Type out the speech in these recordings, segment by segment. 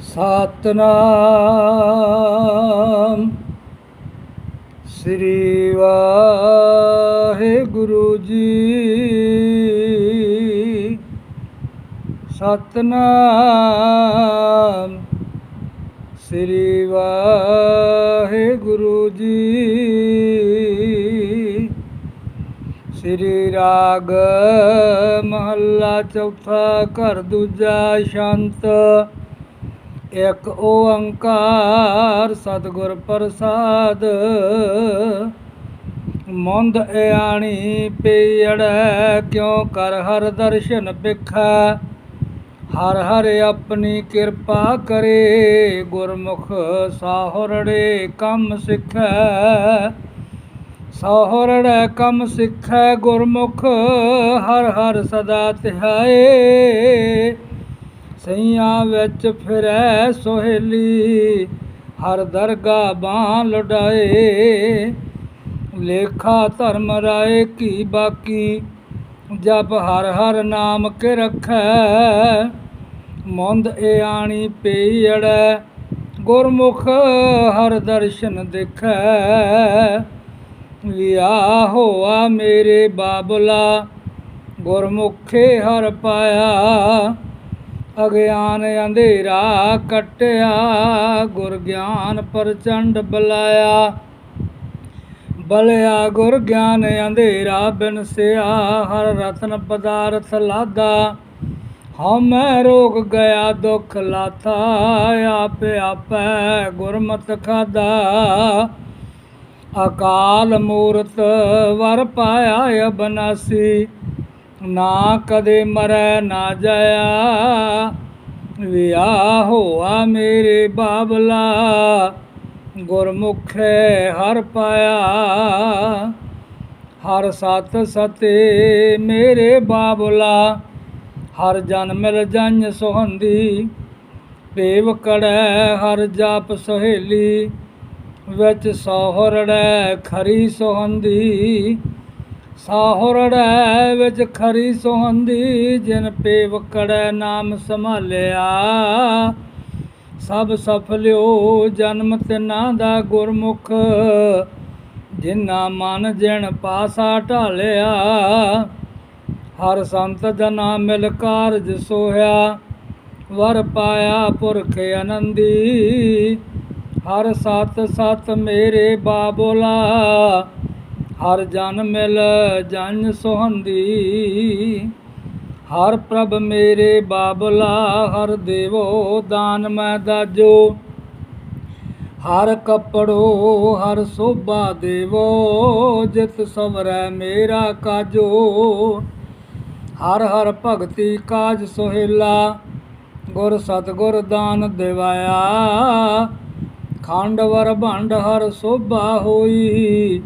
ਸਤਨਾਮ। ਸ੍ਰੀ ਵਾਹਿਗੁਰੂ ਜੀ। ਸਤਨਾਮ। ਸ੍ਰੀ ਵਾਹਿਗੁਰੂ ਜੀ। ਸ੍ਰੀ ਰਾਗ ਮਹੱਲਾ ਚੌਥਾ ਘਰ ਦੂਜਾ ਸ਼ੰਤ। ਇੱਕ ਓੰਕਾਰ ਸਤਿਗੁਰ ਪ੍ਰਸਾਦ। ਮੁੰਦ ਇਆਣੀ ਪੀੜੈ, ਕਿਉ ਕਰ ਹਰ ਦਰਸ਼ਨ ਬਿਖੈ ਹਰ ਹਰ ਆਪਣੀ ਕਿਰਪਾ ਕਰੇ, ਗੁਰਮੁਖ ਸਾਹਰੜੇ ਕੰਮ ਸਿੱਖੈ। ਸਾਹਰੜੇ ਕੰਮ ਸਿੱਖੈ, ਗੁਰਮੁਖ ਹਰ ਹਰ ਸਦਾ ਤਿਹਾਏ। ਸਈਆਂ ਵਿੱਚ ਫਿਰੈ ਸੋਹੇਲੀ, ਹਰ ਦਰਗਾ ਬਾਹ ਲੁਡਾਏ ਲੇਖਾ ਧਰਮ ਰਾਏ ਕੀ ਬਾਕੀ, ਜਪ ਹਰ ਹਰ ਨਾਮ ਕੇ ਰਖੈ। ਮੁੰਦ ਏ ਆਣੀ ਪਈ ਅੜੈ, ਗੁਰਮੁਖ ਹਰ ਦਰਸ਼ਨ ਦੇਖੈ। ਵਿਆਹ ਹੋਆ ਮੇਰੇ ਬਾਬਲਾ, ਗੁਰਮੁਖੇ ਹਰ ਪਾਇਆ। ਅਗਿਆਨ ਅੰਧੇਰਾ ਕਟਿਆ, ਗੁਰ ਗਿਆਨ ਪ੍ਰਚੰਡ ਬਲਾਇਆ। ਬਲਿਆ ਗੁਰ ਗਿਆਨ ਅੰਧੇਰਾ ਬਿਨਸਿਆ ਹਰ ਰਤਨ ਪਦਾਰਥ ਲਾਦਾ। ਹਮੈ ਰੋਗ ਗਿਆ, ਦੁਖ ਲਾਥਾ ਆਪੇ ਆਪੈ ਗੁਰਮਤਿ ਖਾਦਾ ਅਕਾਲ ਮੂਰਤ ਵਰ ਪਾਇਆ ਅਬਨਾਸੀ ਨਾ ਕਦੇ ਮਰੈ ਨਾ ਜਾਇਆ। ਵਿਆਹ ਹੋਆ ਮੇਰੇ ਬਾਬਲਾ, ਗੁਰਮੁਖੇ ਹਰ ਪਾਇਆ। ਹਰ ਸਤ ਸਤੇ ਮੇਰੇ ਬਾਬਲਾ, ਹਰ ਜਨ ਮਿਲ ਜਨ ਸੁਹੰਦੀ। ਪੇਵ ਕੜੈ ਹਰ ਜਾਪ ਸਹੇਲੀ, ਵਿੱਚ ਸੋਹਰੜੈ ਖਰੀ ਸੁਹੰਦੀ। ਸਾਹਰੜੈ ਵਿੱਚ ਖਰੀ ਸੋਹੰਦੀ, ਜਿਨ ਪੇਵਕੜੈ ਨਾਮ ਸੰਭਾਲਿਆ। ਸਭ ਸਫਲਿਓ ਜਨਮ ਤਿਨਾ ਦਾ ਗੁਰਮੁਖ, ਜਿਨਾ ਮਨ ਜਿਣ ਪਾਸਾ ਢਾਲਿਆ। ਹਰ ਸੰਤ ਜਨਾ ਮਿਲ ਕਾਰਜ ਸੋਹਿਆ, ਵਰ ਪਾਇਆ ਪੁਰਖ ਆਨੰਦੀ। ਹਰ ਸਤ ਸਤ ਮੇਰੇ ਬਾਬੋਲਾ ਹਰ ਜਨ ਮਿਲ ਜਨ ਸੁਹੰਦੀ, ਹਰ ਪ੍ਰਭ ਮੇਰੇ ਬਾਬਲਾ, ਹਰ ਦੇਵੋ ਦਾਨ ਮੈਂ ਦਾਜੋ। ਹਰ ਕਪੜੋ, ਹਰ ਸੋਭਾ ਦੇਵੋ, ਜਿਤ ਸਵਰੈ ਮੇਰਾ ਕਾਜੋ। ਹਰ ਹਰ ਭਗਤੀ ਕਾਜ ਸੁਹੇਲਾ, ਗੁਰ ਸਤਗੁਰ ਦਾਨ ਦਿਵਾਇਆ। ਖੰਡ ਵਰ ਭੰਡ ਹਰ ਸੋਭਾ ਹੋਈ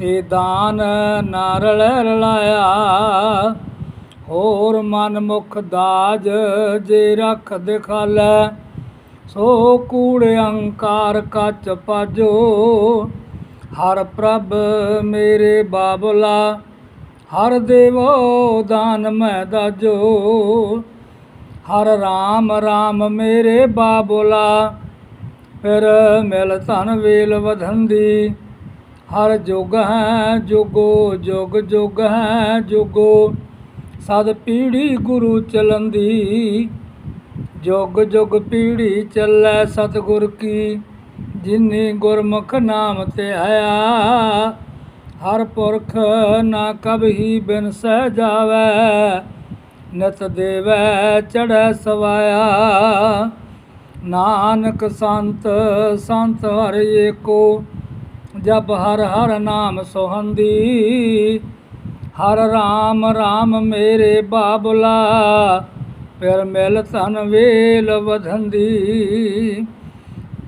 ਇਹ ਦਾਨ ਨਾਰਲ ਰਲਾਇਆ। ਹੋਰ ਮਨ ਮੁਖ ਦਾਜ ਜੇ ਰਖ ਦਿਖਾਲੈ, ਸੋ ਕੂੜ ਅੰਕਾਰ ਕੱਚ ਪਾਜੋ। ਹਰ ਪ੍ਰਭ ਮੇਰੇ ਬਾਬਲਾ, ਹਰ ਦੇਵੋ ਦਾਨ ਮੈਂ ਦਾਜੋ। ਹਰ ਰਾਮ ਰਾਮ ਮੇਰੇ ਬਾਬਲਾ, ਫਿਰ ਮਿਲ ਧਨ ਵੇਲ ਵਧੰਦੀ। ਹਰ ਜੁਗ ਹੈ, ਜੁਗੋ ਜੁਗ ਜੁਗ ਹੈ, ਜੁਗੋ। ਸਦ ਪੀੜੀ ਗੁਰੂ ਚਲੰਦੀ, ਜੁਗ ਜੁਗ ਪੀੜੀ ਚੱਲੈ ਸਤਿਗੁਰ ਕੀ। ਜਿਨੇ ਗੁਰਮੁਖ ਨਾਮ ਤੇ ਆਇਆ, ਹਰ ਪੁਰਖ ਨਾ ਕਬਹੀ ਬਿਨ ਸਹਿ ਜਾਵੈ। ਨਤ ਦੇਵੈ ਚੜੈ ਸਵਾਇਆ, ਨਾਨਕ ਸੰਤ ਸੰਤ ਹਰ ਏਕੋ। ਜਪ ਹਰ ਹਰ ਨਾਮ ਸੁਹੰਦੀ, ਹਰ ਰਾਮ ਰਾਮ ਮੇਰੇ ਬਾਬਲਾ, ਫਿਰ ਮਿਲ ਧਨ ਵੇਲ ਵਧੰਦੀ,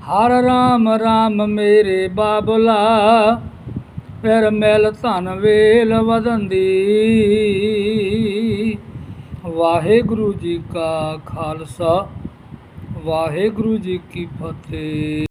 ਹਰ ਰਾਮ ਰਾਮ ਮੇਰੇ ਬਾਬਲਾ, ਫਿਰ ਮਿਲ ਧਨ ਵੇਲ ਵਧੰਦੀ। ਵਾਹਿਗੁਰੂ ਜੀ ਕਾ ਖਾਲਸਾ, ਵਾਹਿਗੁਰੂ ਜੀ ਕੀ ਫਤਿਹ।